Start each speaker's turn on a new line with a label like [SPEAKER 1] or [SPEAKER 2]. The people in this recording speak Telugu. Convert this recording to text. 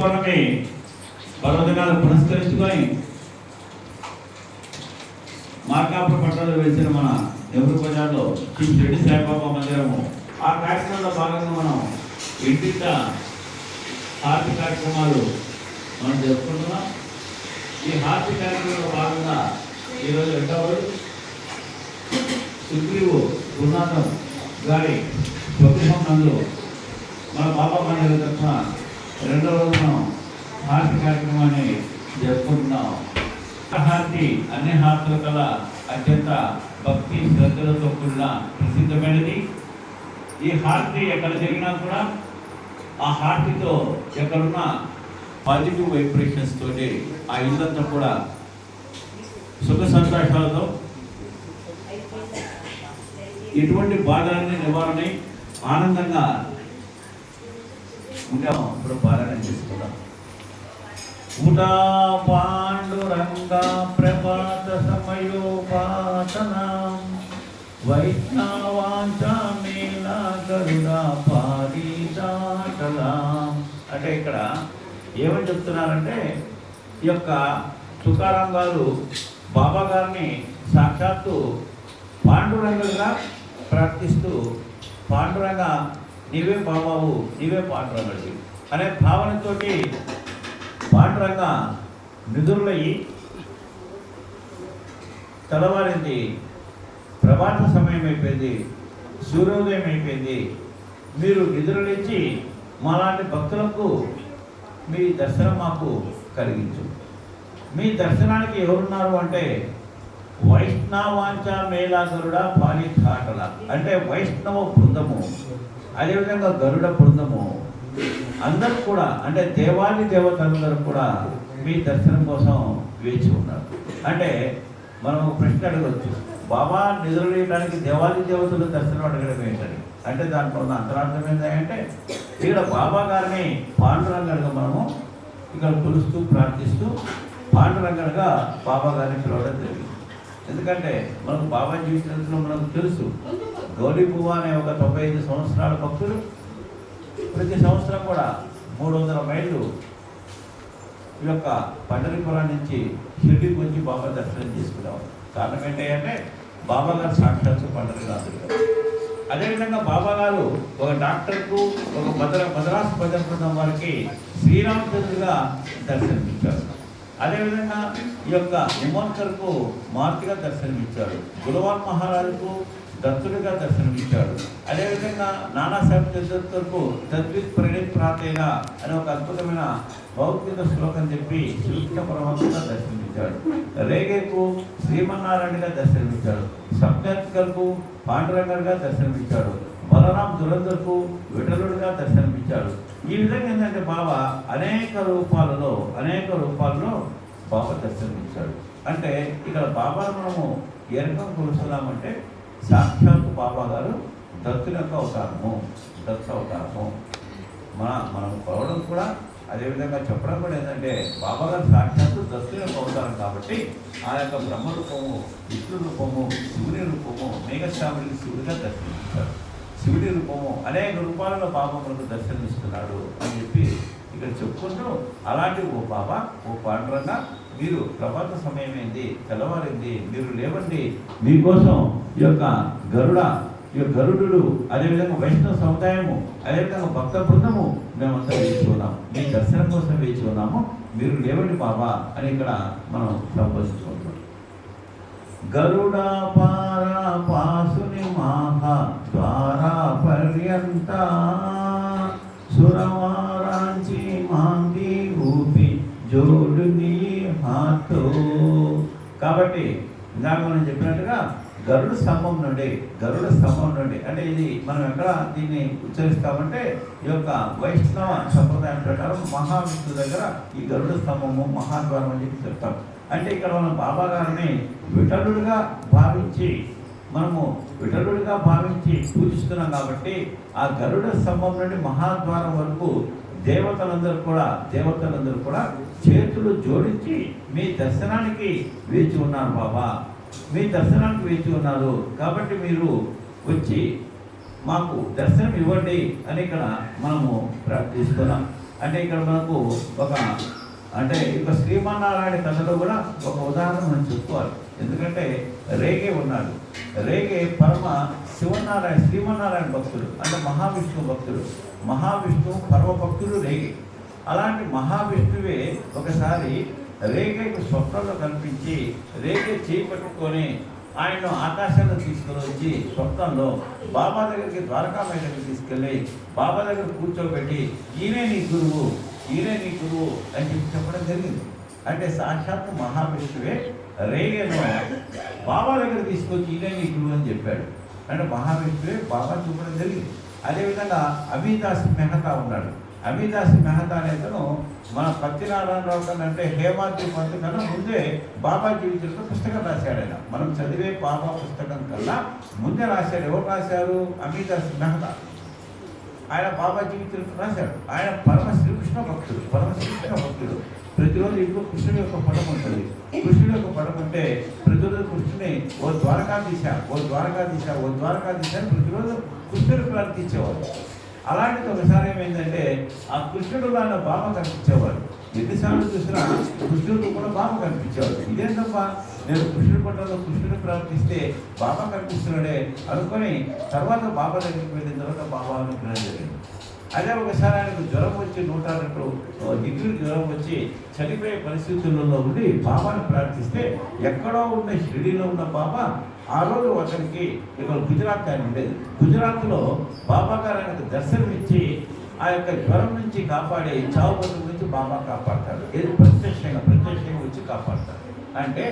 [SPEAKER 1] గురుపౌర్ణమి పర్వదినాలు పురస్కరించుకొని మార్కాపుర పట్టణంలో వెలిసిన మన నెహ్రూ బజార్లో శ్రీ రెడ్డి సాయిబాబా మందిరము. ఆ కార్యక్రమంలో భాగంగా మనం ఇంటింట హార్తి కార్యక్రమాలు మనం జరుపుకుంటున్నాం. ఈ హార్తి కార్యక్రమంలో భాగంగా ఈరోజు రెండవ రోజు సుగ్రీవు గురునాథం గారి స్వగృహం నందు మన బాబా మందిర తరఫున రెండవ రోజు హారతి కార్యక్రమాన్ని జరుపుకుంటున్నాం. హారతి అన్ని హారతుల కల అత్యంత భక్తి శ్రద్ధలతో కూడిన ప్రసిద్ధమైనది. ఈ హారతి ఎక్కడ జరిగినా కూడా ఆ హారతితో ఎక్కడున్న పాజిటివ్ వైబ్రేషన్స్ తోటి ఆ ఇల్లంతా కూడా సుఖ సంతోషాలతో ఎటువంటి బాధలన్నీ నివారణ ఆనందంగా ఉంటాం ఇప్పుడు పాలన చేసుకుందాం. ఉడా పాండురంగ ప్రభాత సమయోపాసన వైష్ణవాంచ మేళ గరుడ పారిజాటలాం అంటే ఇక్కడ ఏమని చెప్తున్నారంటే ఈ యొక్క తుకారాం గారు బాబా గారిని సాక్షాత్తు పాండురంగులుగా ప్రార్థిస్తూ పాండురంగ నీవే బాబావు నీవే పాండురంగడి అనే భావనతోటి పాండురంగ నిధులయ్యి తెల్లవారింది ప్రభాత సమయం అయిపోయింది సూర్యోదయం అయిపోయింది మీరు నిద్రలేచి మాలాంటి భక్తులకు మీ దర్శనం మాకు కలిగించు. మీ దర్శనానికి ఎవరున్నారు అంటే వైష్ణవాంచ మేళాగరుడ పాలిఘాటల అంటే వైష్ణవ బృందము. అదేవిధంగా గరుడ బృందము అందరూ కూడా అంటే దేవాది దేవతలందరూ కూడా మీ దర్శనం కోసం వేచి ఉన్నారు. అంటే మనం ప్రశ్న అడగవచ్చు బాబా నిద్రలేయడానికి దేవాది దేవతల దర్శనం అడగడం ఏంటని? అంటే దాంట్లో ఉన్న అంతరార్థం ఏంటంటే ఇక్కడ బాబా గారిని పాండురంగడుగా మనము ఇక్కడ కొలుస్తూ ప్రార్థిస్తూ పాండురంగడుగా బాబా గారిని పిలవడం జరిగింది. ఎందుకంటే మనకు బాబా జీవితంలో మనకు తెలుసు. గౌరీ అనే ఒక తొంభై ఐదు సంవత్సరాల భక్తులు ప్రతి సంవత్సరం కూడా మూడు వందల మైళ్ళు ఈ యొక్క పండరిపురం నుంచి షిర్డీకి వచ్చి బాబా దర్శనం చేసుకునేవారు. కారణం ఏంటంటే బాబా గారు సాక్షాత్తు పండరినాథుడు అదేవిధంగా బాబా గారు ఒక డాక్టర్కు ఒక మద్ర మద్రాసు భజన బృందం వారికి శ్రీరామచంద్రుగా దర్శనమిచ్చారు. అదేవిధంగా ఈ యొక్క ఉమోన్కర్కు మార్తిగా దర్శనమిచ్చారు. గులవాన్ మహారాజుకు దత్తుడిగా దర్శనమిచ్చాడు. అదేవిధంగా నానాసాహెబ్ చంద్రకర్కు తద్విత్ ప్రణీత్ ప్రాతేన అనే ఒక అద్భుతమైన భౌతిక శ్లోకం చెప్పి శ్రీకృష్ణ పరమాత్మగా దర్శనమిచ్చాడు. రేగేకు శ్రీమన్నారాయణగా దర్శనమిచ్చాడు. సప్తార్థికల్కు పాండురంగర్గా దర్శనమిచ్చాడు. బలరాం దురంధర్కు విఠలుడిగా దర్శనమిచ్చాడు. ఈ విధంగా ఏంటంటే బాబా అనేక రూపాలలో అనేక రూపాల్లో బాబా దర్శనమిచ్చాడు. అంటే ఇక్కడ బాబాను మనము ఏ రకం కొలుస్తున్నామంటే సాక్షాత్తు బాబా గారు దత్తుల యొక్క అవతారము దత్తు అవతారము. మన మనం కొలవడం కూడా అదేవిధంగా చెప్పడం కూడా ఏంటంటే బాబా గారు సాక్షాత్తు దత్తుల యొక్క అవతారం కాబట్టి ఆ యొక్క బ్రహ్మ రూపము విష్ణు రూపము శివుని రూపము మేఘశ్యాముడికి శివుడిగా దర్శనమిచ్చారు శివుడి రూపము అనేక రూపాలలో బాబా మనకు దర్శనమిస్తున్నాడు అని చెప్పి ఇక్కడ చెప్పుకుంటూ అలాంటి ఓ బాబా ఓ పాండురంగా మీరు ప్రభాత సమయం ఏంది తెల్లవారింది మీరు లేవండి. మీకోసం ఈ యొక్క గరుడ ఈ యొక్క గరుడు అదేవిధంగా వైష్ణవ సముదాయము అదేవిధంగా భక్త బృందము మేమంతా వేచి ఉన్నాము. మీ దర్శనం కోసం వేచి ఉన్నాము. మీరు లేవండి బాబా అని ఇక్కడ మనం సంబోధించుకుంటున్నాం గరుడ పారా పాసుని మాహ ద్వారా పర్యంతా జోడుని హాతో. కాబట్టి ఇందాక మనం చెప్పినట్టుగా గరుడ స్తంభం నుండి గరుడ స్తంభం నుండి అంటే ఇది మనం ఎక్కడ దీన్ని ఉచ్చరిస్తామంటే ఈ యొక్క వైష్ణవ సంప్రదాయం ప్రకారం మహావిష్ణు దగ్గర ఈ గరుడ స్తంభము మహాద్వారం అని చెప్పి చెప్తాం. అంటే ఇక్కడ మనం బాబా గారిని విఠలుడిగా భావించి మనము విఠలుడిగా భావించి పూజిస్తున్నాం కాబట్టి ఆ గరుడ స్తంభం నుండి మహాద్వారం వరకు దేవతలందరూ కూడా దేవతలందరూ కూడా చేతులు జోడించి మీ దర్శనానికి వేచి ఉన్నారు బాబా. మీ దర్శనానికి వేచి ఉన్నారు. కాబట్టి మీరు వచ్చి మాకు దర్శనం ఇవ్వండి అని ఇక్కడ మనము ప్రార్థిస్తున్నాం. అంటే ఇక్కడ మనకు ఒక అంటే ఇక శ్రీమన్నారాయణ కథలో కూడా ఒక ఉదాహరణ మనం చెప్పుకోవాలి. ఎందుకంటే రేగే ఉన్నాడు. రేగే పరమ శివనారాయణ శ్రీమన్నారాయణ భక్తుడు అంటే మహావిష్ణువు భక్తుడు. మహావిష్ణువు పరమభక్తుడు రేగే. అలాంటి మహావిష్ణువే ఒకసారి రేగేకు స్వప్నంలో కనిపించి రేగే చేయి పట్టుకొని ఆయన్ను ఆకాశంలో తీసుకుని వచ్చి స్వప్నంలో బాబా దగ్గరికి ద్వారకామాయ దగ్గరికి తీసుకెళ్ళి బాబా దగ్గర కూర్చోబెట్టి ఈయనే నీ గురువు ఈయనే నీ గురువు అని చెప్పి చెప్పడం జరిగింది. అంటే సాక్షాత్ మహావిష్ణువే రేగను బాబా దగ్గర తీసుకొచ్చి ఇదే నీకు అని చెప్పాడు. అంటే మహావిష్ణువే బాబా చూపడం జరిగింది. అదేవిధంగా అమీదాస్ మెహతా ఉన్నాడు. అమీదాస్ మెహతా అనేతను మన పత్తినారాయణరావు కన్నా అంటే హేమాద్రి పంత్ కన్నా ముందే బాబా జీవితంలో పుస్తకం రాశాడు ఆయన. మనం చదివే బాబా పుస్తకం కల్లా ముందే రాశాడు. ఎవరు రాశారు? అమీదాస్ మెహతా. ఆయన బాబా జీవితంలో రాశాడు. ఆయన పరమ శ్రీకృష్ణ భక్తుడు పరమ భక్తుడు ప్రతిరోజు ఇంట్లో కృష్ణుడి యొక్క పటం ఉంటుంది. కృష్ణుడి యొక్క పటం అంటే ప్రతిరోజు కృష్ణుని ఓ ద్వారకాధీశ ఓ ద్వారకాధీశ ఓ ద్వారకాధీశ అని ప్రతిరోజు కృష్ణుడు ప్రార్థించేవాడు అలాంటిది ఒకసారి ఏమైందంటే ఆ కృష్ణుడు ఆయన బామ కనిపించేవాడు ఎన్నిసార్లు చూసినా కృష్ణుడు కూడా బామ కనిపించేవాడు ఇదేంటమ్మా నేను కృష్ణుడి పట్టణంలో కృష్ణుడు ప్రార్థిస్తే బాబా కనిపిస్తున్నాడే అనుకొని తర్వాత బాబా దగ్గరికి వెళ్ళిన తర్వాత బాబా అనుకున్నది జరిగింది. అదే ఒకసారి ఆయనకు జ్వరం వచ్చి నూట రెండు డిగ్రీ జ్వరం వచ్చి చనిపోయే పరిస్థితులలో ఉండి బాబాను ప్రార్థిస్తే ఎక్కడో ఉన్న షిరిడీలో ఉన్న బాబా ఆ రోజు అతనికి ఇక్కడ గుజరాత్ ఆయన ఉండేది. గుజరాత్లో బాబా గారు ఆయనకు దర్శనం ఇచ్చి ఆ యొక్క జ్వరం నుంచి కాపాడే చావు నుంచి బాబా కాపాడతాడు. ఏది ప్రత్యక్షంగా ప్రత్యక్షంగా వచ్చి కాపాడతాడు. అంటే